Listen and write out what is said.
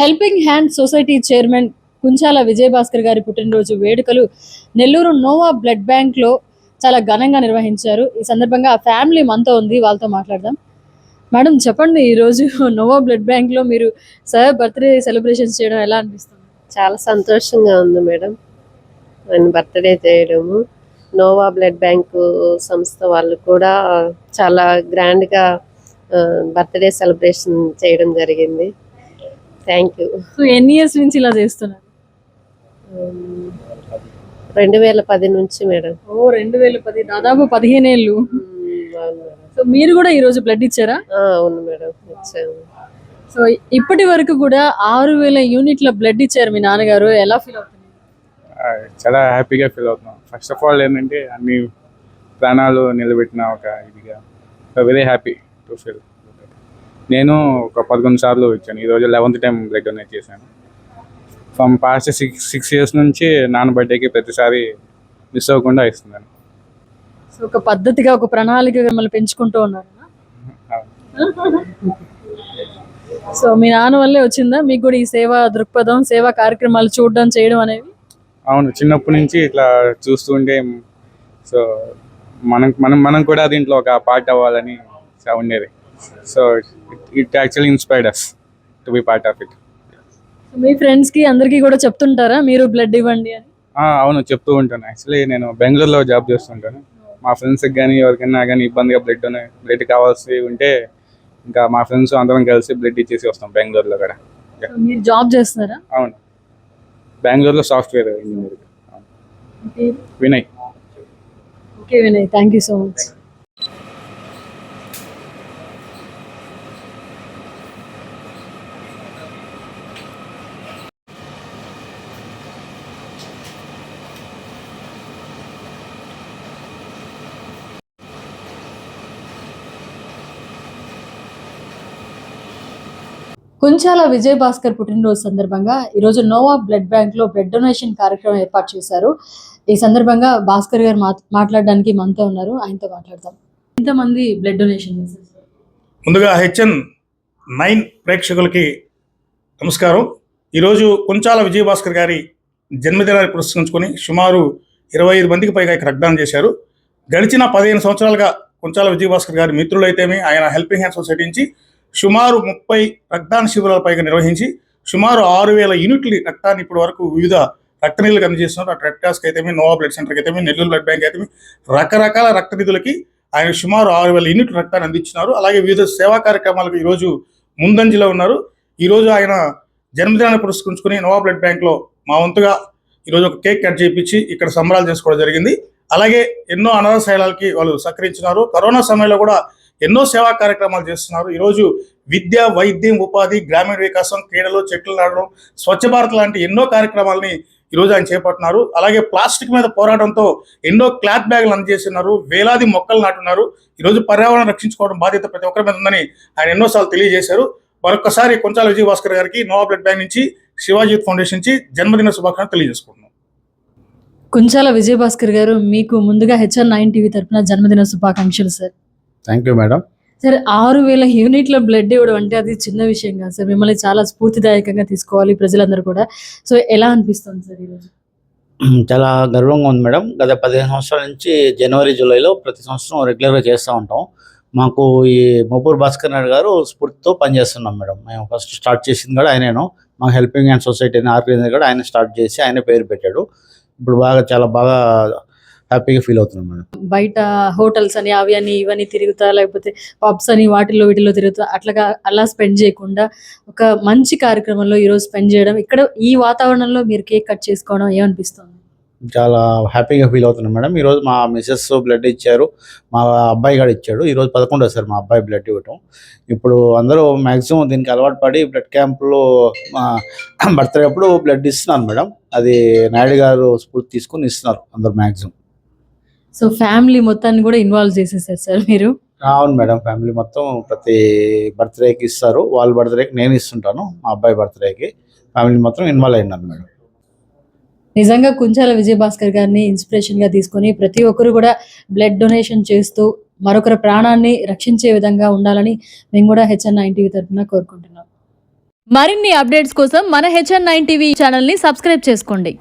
Helping Hand Society chairman Kunchala Vijayabhaskar గారి పుట్టినరోజు వేడుకలు నెల్లూరు నోవా బ్లడ్ బ్యాంక్లో చాలా ఘనంగా నిర్వహించారు. ఈ సందర్భంగా ఆ ఫ్యామిలీ మనతో ఉంది. వాళ్ళతో మాట్లాడదాం. మేడం చెప్పండి ఈ రోజు నోవా బ్లడ్ బ్యాంక్లో మీరు సార్ బర్త్డే సెలబ్రేషన్స్ చేయడం ఎలా అనిపిస్తుంది? చాలా సంతోషంగా ఉంది మేడం. ఆయన బర్త్డే చేయడము. నోవా బ్లడ్ బ్యాంకు సంస్థ వాళ్ళు కూడా చాలా గ్రాండ్గా బర్త్డే సెలబ్రేషన్ చేయడం జరిగింది. Thank you. సో ఎన్ని ఇయర్స్ నుంచి ఇలా చేస్తున్నారు? రెండు వేల పది నుంచి మేడం. ఓ రెండు వేల పది దాదాపు పదిహేను ఏళ్ళు సో మీరు కూడా ఈ రోజు బ్లడ్ ఇచ్చారా? అవును మేడం వచ్చాము సో ఇప్పటి వరకు కూడా ఆరు వేల యూనిట్ల బ్లడ్ ఇచ్చారు మీ నాన్నగారు. ఎలా ఫీల్ అవుతుంది? చాలా హ్యాపీగా ఫీల్ అవుతున్నాం. ఫస్ట్ ఆఫ్ ఆల్ ఏంటంటే అన్ని ప్రాణాలు నిలబెట్టిన ఒక ఇదిగా. వెరీ హ్యాపీ టు ఫీల్ నేను ఒక పదకొండు సార్లు ఇచ్చాను ఈరోజు లెవెంత్ టైం బ్లడ్ డొనేట్ చేశాను. From past six six years నుంచి నాన్న బర్త్డేకి ప్రతిసారి మిస్ అవ్వకుండా ఇస్తున్నాను. సో ఒక పద్ధతిగా ఒక ప్రణాళిక మిమ్మల్ని పెంచుకుంటూ ఉన్నారు? సో మీ నాన్న వల్లే వచ్చిందా? మీకు కూడా ఈ సేవా దృక్పథం సేవా కార్యక్రమాలు చూడడం చేయడం అనేవి? అవును చిన్నప్పటి నుంచి ఇట్లా చూస్తూ ఉంటే సో మనం మనం మనం కూడా దీంట్లో ఒక పార్ట్ అవ్వాలని ఉండేది. So it actually inspired us to be part of it మీ ఫ్రెండ్స్కి అందరికీ కూడా చెప్తుంటారా? మీరు బ్లడ్ ఇవ్వండి అని? అవును చెప్తూ ఉంటాను. యాక్చువల్లీ నేను బెంగళూరులో జాబ్ చేస్తుంటాను. మా ఫ్రెండ్స్కి కానీ ఎవరికైనా కానీ ఇబ్బందిగా బ్లడ్ బ్లడ్ కావాల్సి ఉంటే ఇంకా మా ఫ్రెండ్స్ అందరం కలిసి బ్లడ్ ఇచ్చేసి వస్తాం బెంగళూరులో కూడా. మీరు జాబ్ చేస్తున్నారా? అవును. బెంగళూరులో software engineer Vinay okay Vinay thank you so much Kunchala Vijay Bhaskar పుట్టినరోజు సందర్భంగా ఈరోజు నోవా బ్లడ్ బ్యాంక్లో బ్లడ్ డొనేషన్ కార్యక్రమం ఏర్పాటు చేశారు. ఈ సందర్భంగా భాస్కర్ గారు మాట్లాడడానికి మనతో ఉన్నారు. ఆయనతో మాట్లాడదాం. ఎంతమంది బ్లడ్ డొనేషన్ చేశారు? ముందుగా హెచ్ఎన్ నైన్ ప్రేక్షకులకి నమస్కారం. ఈరోజు కుంచాల విజయభాస్కర్ గారి జన్మదినాన్ని పురస్కరించుకొని సుమారు ఇరవై ఐదు మందికి పైగా ఇక్కడ రక్తదానం చేశారు. గడిచిన పదిహేను సంవత్సరాలుగా కుంచాల విజయభాస్కర్ గారి మిత్రులైతేమి ఆయన హెల్పింగ్ హ్యాండ్ సొసైటీ నుంచి సుమారు ముప్పై రక్తదాన శిబిరాల పైగా నిర్వహించి సుమారు ఆరు వేల యూనిట్ల రక్తాన్ని ఇప్పటి వరకు వివిధ రక్త నిధులకు అందజేస్తున్నారు. అటు రెడ్ క్రాస్కి అయితేమి నోవా బ్లడ్ సెంటర్కి అయితేమి నెల్లూరు బ్లడ్ బ్యాంక్ అయితేమి రకరకాల రక్త నిధులకి ఆయన సుమారు ఆరు వేల యూనిట్ల రక్తాన్ని అందించినారు. అలాగే వివిధ సేవా కార్యక్రమాలకు ఈరోజు ముందంజలో ఉన్నారు. ఈరోజు ఆయన జన్మదినాన్ని పురస్కరించుకుని నోవా బ్లడ్ బ్యాంక్లో మా వంతుగా ఈరోజు ఒక కేక్ కట్ చేయించి ఇక్కడ సంబరాలు చేసుకోవడం జరిగింది. అలాగే ఎన్నో అనాథ శైలాలకి వాళ్ళు సహకరించినారు. కరోనా సమయంలో కూడా ఎన్నో సేవా కార్యక్రమాలు చేస్తున్నారు. ఈరోజు విద్య వైద్యం ఉపాధి గ్రామీణ వికాసం క్రీడలు చెట్లు నాటడం స్వచ్ఛ భారత్ లాంటి ఎన్నో కార్యక్రమాలని ఈరోజు ఆయన చేపట్టినారు. అలాగే ప్లాస్టిక్ మీద పోరాటంతో ఎన్నో క్లాత్ బ్యాగులు అందజేస్తున్నారు. వేలాది మొక్కలు నాటున్నారు. ఈరోజు పర్యావరణం రక్షించుకోవడం బాధ్యత ప్రతి ఒక్కరి మీద ఉందని ఆయన ఎన్నోసార్లు తెలియజేశారు. మరొకసారి కొంచాల విజయ భాస్కర్ గారికి నోవా బ్లడ్ బ్యాంక్ నుంచి శివాజీ ఫౌండేషన్ నుంచి జన్మదిన శుభాకాంక్షలు తెలియజేసుకుంటున్నాం. కుంచాల విజయభాస్కర్ గారు మీకు ముందుగా హెచ్ఎన్ నైన్ టీవీ తరఫున జన్మదిన శుభాకాంక్షలు sir. Thank you madam sir ఆరు వేల యూనిట్ల బ్లడ్ ఇవ్వడం అంటే అది చిన్న విషయం కాదు సార్. మిమ్మల్ని చాలా స్ఫూర్తిదాయకంగా తీసుకోవాలి ప్రజలందరూ కూడా. సో ఎలా అనిపిస్తుంది సార్ ఈరోజు? చాలా గర్వంగా ఉంది మేడం గత పదిహేను సంవత్సరాల నుంచి జనవరి జూలైలో ప్రతి సంవత్సరం రెగ్యులర్గా చేస్తూ ఉంటాం. మాకు ఈ మోపూర్ భాస్కర్ నాయుడు గారు స్ఫూర్తితో పనిచేస్తున్నాం మేడం మేము ఫస్ట్ స్టార్ట్ చేసింది కూడా ఆయనేను. మా హెల్పింగ్ హ్యాండ్ సొసైటీ ఆర్గనైజర్ కూడా ఆయన స్టార్ట్ చేసి ఆయన పేరు పెట్టాడు. ఇప్పుడు బాగా చాలా బాగా హ్యాపీగా ఫీల్ అవుతున్నాం మేడం. బయట హోటల్స్ అని అవి అని ఇవని తిరుగుతా లేకపోతే పబ్స్ అని వాటిల్లో వీటిల్లో తిరుగుతా అట్లాగా అలా స్పెండ్ చేయకుండా ఒక మంచి కార్యక్రమంలో ఈరోజు స్పెండ్ చేయడం ఇక్కడ ఈ వాతావరణంలో మీరు కేక్ కట్ చేసుకోవడం ఏమనిపిస్తుంది? చాలా హ్యాపీగా ఫీల్ అవుతున్నాం మేడం. ఈరోజు మా మిసెస్ బ్లడ్ ఇచ్చారు మా అబ్బాయి కూడా ఇచ్చాడు. ఈరోజు పదకొండో సార్ మా అబ్బాయి బ్లడ్ ఇవ్వటం. ఇప్పుడు అందరూ మ్యాక్సిమం దీనికి అలవాటు పడి బ్లడ్ క్యాంపులో బర్త్డే అప్పుడు బ్లడ్ ఇస్తున్నారు మేడం. అది నాయుడు గారు స్ఫూర్తి తీసుకుని ఇస్తున్నారు అందరు మ్యాక్సిమం సో ఫ్యామిలీ మొత్తాన్ని కూడా ఇన్వాల్వ్ చేసేసారు సార్ మీరు? అవును మేడం ఫ్యామిలీ మొత్తం ప్రతి బర్త్డేకి ఇస్తారు. వాళ్ళ బర్త్డేకి నేను ఇస్తుంటాను మా అబ్బాయి బర్త్డేకి ఫ్యామిలీ మొత్తం ఇన్వాల్వ్ అయినారు మేడం. నిజంగా కుంచాల విజయభాస్కర్ గారిని ఇన్స్పిరేషన్గా తీసుకొని ప్రతి ఒక్కరు కూడా బ్లడ్ డొనేషన్ చేస్తూ మరొకరి ప్రాణాన్ని రక్షించే విధంగా ఉండాలని మేము కూడా హెచ్ఎన్ నైన్ టీవీ తరఫున కోరుకుంటున్నాం. మరిన్ని అప్డేట్స్ కోసం మన హెచ్ఎన్ నైన్ టీవీ ఛానల్ని సబ్స్క్రైబ్ చేసుకోండి.